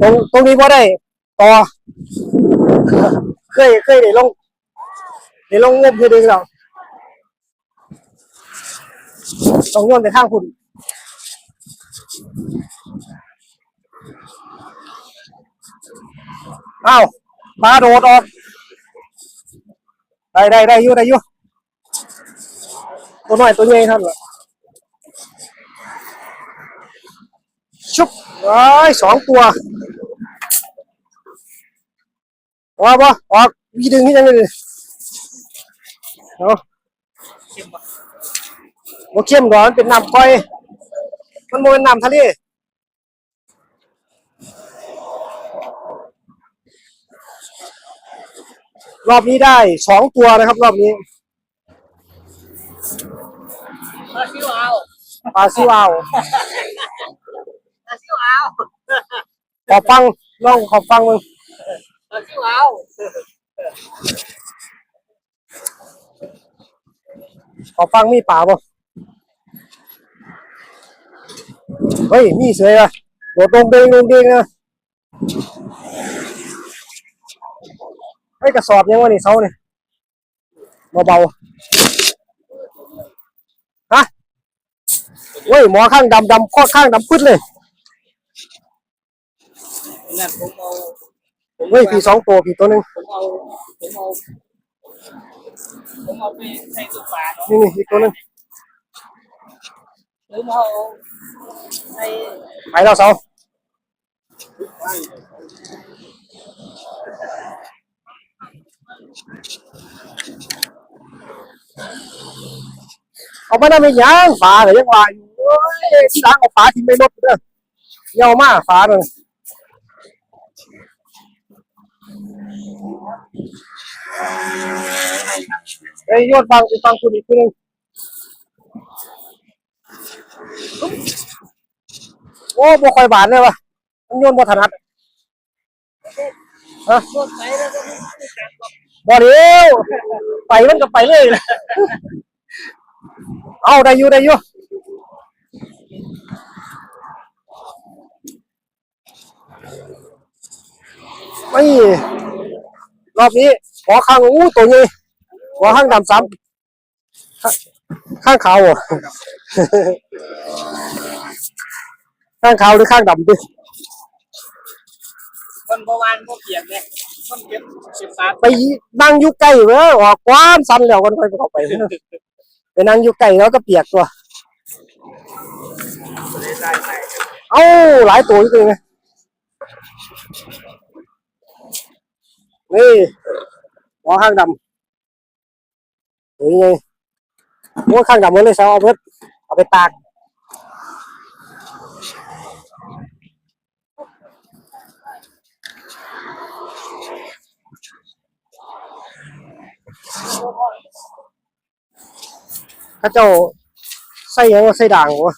ตรงตรงนี้บ่ได้ต่อ เคยเคยได้ลงได้ลงงบอยู่เดึงแล้วต้องโยนไปทางคุณอ้าวปลาโดดออก ได้ได้ได้อยู่ได้อยู่ตัวน้อยตัวใหญ่ท่านละ ชุบว้ายสองตัวว่าบ่ออกวีดึงที่ยังไงเลยเอาบ่เข้มดอกมันเป็นน้ำก้อย มันบ่เป็นน้ำทะเลรอบนี้ได้สองตัวนะครับ รอบนี้มาซิวเอาปลาซิวเอาวมาซิวเอา ขอฟังลองขอฟังมึงมาซิวเอาขอฟังมีป่าบ่เฮ้ยมีเสืออะโดดลงเดงลงเดงนะไอ้ยกระสอบยังวะนี่เสาเนี่ยเบาๆฮะเว้ยหมอข้างดำดำโคตรข้างดำพึดเลย นั่นผมเอาผมเฮ้ยพี่สองตัวพี่ตัวหนึ่งผมเอาผมเอาผมเอาไปใส่ตุ๊กปลาเนาะนี่นี่อีกตัวหนึ่งหรือเอาใส่ไปแล้วเสาเอาไปได้ไม่ยังฝาเลยยังว่าอยู่ที่หลังเอาฝาทิ้งไปรถเด้อเหี่ยวมากฝาเลย เอ้ยโยนฟังอีกฟังคุณอีกทีนึงโอ้บ่ค่อยบาดเลยวะมันโยนบ่ถนัดฮะรถไปแล้วบ่อกบ่เดียวไปมันก็ไปเลยนะเอาได้อยู่ได้อยู่ ไม่รอบนี้ขอข้างอู้ตัวนี้ขอข้างดำซ้ำข้างข้างขาวเหรอข้างขาวหรือข้างดำดิคนประวานพวกเปียกเนี่ยคนเก็บสิบบาทไปนั่งอยู่ใกล้เว้ยออกความสั้นแล้วกันค่อยเข้าไปเว้ยไปนั่งอยู่ใกล้แล้วก็เปียกตัวเลยได้ไปเอ้าหลายตัวอยู่ตรง นี่หัวข้างดำนี่ไงหัวข้างดำมันเลยสาวเอาเพิ่เอาไปตากข้าเจ้าใส่ยังว่าใส่ด่างวะ